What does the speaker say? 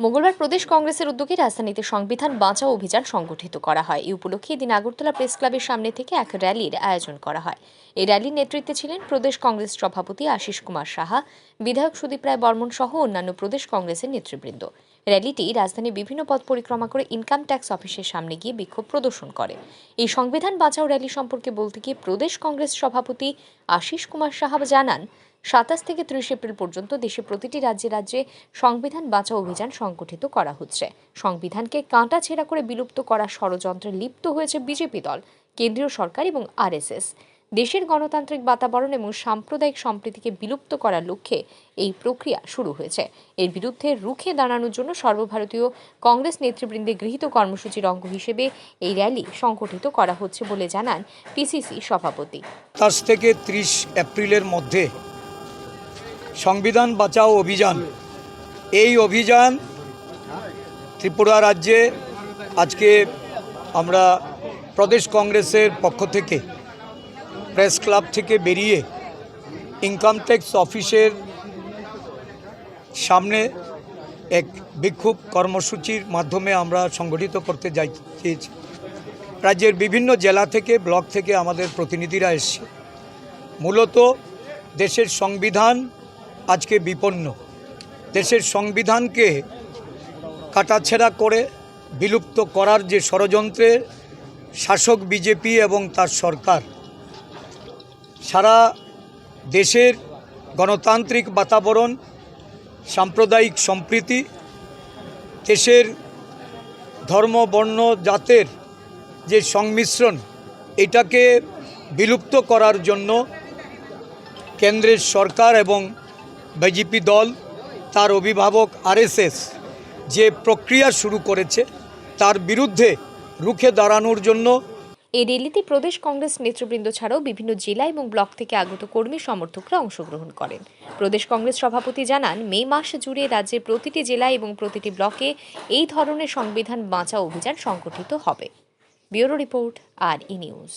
মঙ্গলবার প্রদেশ কংগ্রেসের উদ্যোগে রাজধানীতে সংবিধান বাঁচাও অভিযান সংগঠিত করা হয়। এই উপলক্ষে এদিন আগরতলা প্রেস ক্লাবের সামনে থেকে এক র্যালির আয়োজন করা হয়। এই র্যালির নেতৃত্বে ছিলেন প্রদেশ কংগ্রেস সভাপতি আশিস কুমার সাহা, বিধায়ক সুদীপ রায় বর্মন সহ অন্যান্য প্রদেশ কংগ্রেসের নেতৃবৃন্দ। র্যালিটি রাজধানীর বিভিন্ন পথ পরিক্রমা করে ইনকাম ট্যাক্স অফিসের সামনে গিয়ে বিক্ষোভ প্রদর্শন করে। এই সংবিধান বাঁচাও র্যালি সম্পর্কে বলতে গিয়ে প্রদেশ কংগ্রেস সভাপতি আশিস কুমার সাহা জানান সাতাশ থেকে ত্রিশ এপ্রিল পর্যন্ত দেশে প্রতিটি রাজ্যে রাজ্যে সংবিধান বাঁচাও অভিযান সংগঠিত করা হচ্ছে। সংবিধানকে কাঁটা ছেঁড়া করে বিলুপ্ত করা ষড়যন্ত্রে লিপ্ত হয়েছে বিজেপি দল, কেন্দ্রীয় সরকার এবং আরএসএস। দেশের গণতান্ত্রিক বাতাবরণ এবং সাম্প্রদায়িক সম্প্রীতিকে বিলুপ্ত করার লক্ষ্যে এই প্রক্রিয়া শুরু হয়েছে। এর বিরুদ্ধে রুখে দাঁড়ানোর জন্য সর্বভারতীয় কংগ্রেস নেতৃবৃন্দে গৃহীত কর্মসূচির অঙ্গ হিসেবে এই র্যালি সংগঠিত করা হচ্ছে বলে জানান পিসিসি সভাপতি। সাতাশ থেকে ত্রিশ এপ্রিলের মধ্যে সংবিধান বাঁচাও অভিযান। এই অভিযান ত্রিপুরা রাজ্যে আজকে আমরা প্রদেশ কংগ্রেসের পক্ষ থেকে, প্রেস ক্লাব থেকে বেরিয়ে ইনকাম ট্যাক্স অফিসের সামনে এক বিক্ষোভ কর্মসূচির মাধ্যমে আমরা সংগঠিত করতে যাই, চেয়েছি। রাজ্যের বিভিন্ন জেলা থেকে, ব্লক থেকে আমাদের প্রতিনিধিরা এসছে। মূলত দেশের সংবিধান আজকে বিপন্ন। দেশের সংবিধানকে কাটাছেড়া করে বিলুপ্ত করার যে ষড়যন্ত্রে শাসক বিজেপি এবং তার সরকার, সারা দেশের গণতান্ত্রিক বাতাবরণ, সাম্প্রদায়িক সম্প্রীতি, দেশের ধর্ম, বর্ণ, জাতের যে সংমিশ্রণ, এটাকে বিলুপ্ত করার জন্য কেন্দ্রের সরকার এবং বিজেপি দল, তার অভিভাবক আরএসএস যে প্রক্রিয়া শুরু করেছে, তার বিরুদ্ধে রুখে দাঁড়ানোর জন্য এই র্যালিতে প্রদেশ কংগ্রেস নেতৃবৃন্দ ছাড়াও বিভিন্ন জেলা এবং ব্লক থেকে আগত কর্মী সমর্থকরা অংশগ্রহণ করেন। প্রদেশ কংগ্রেস সভাপতি জানান, মে মাস জুড়ে রাজ্যের প্রতিটি জেলা এবং প্রতিটি ব্লকে এই ধরনের সংবিধান বাঁচা অভিযান সংগঠিত হবে। Bureau report, R E news.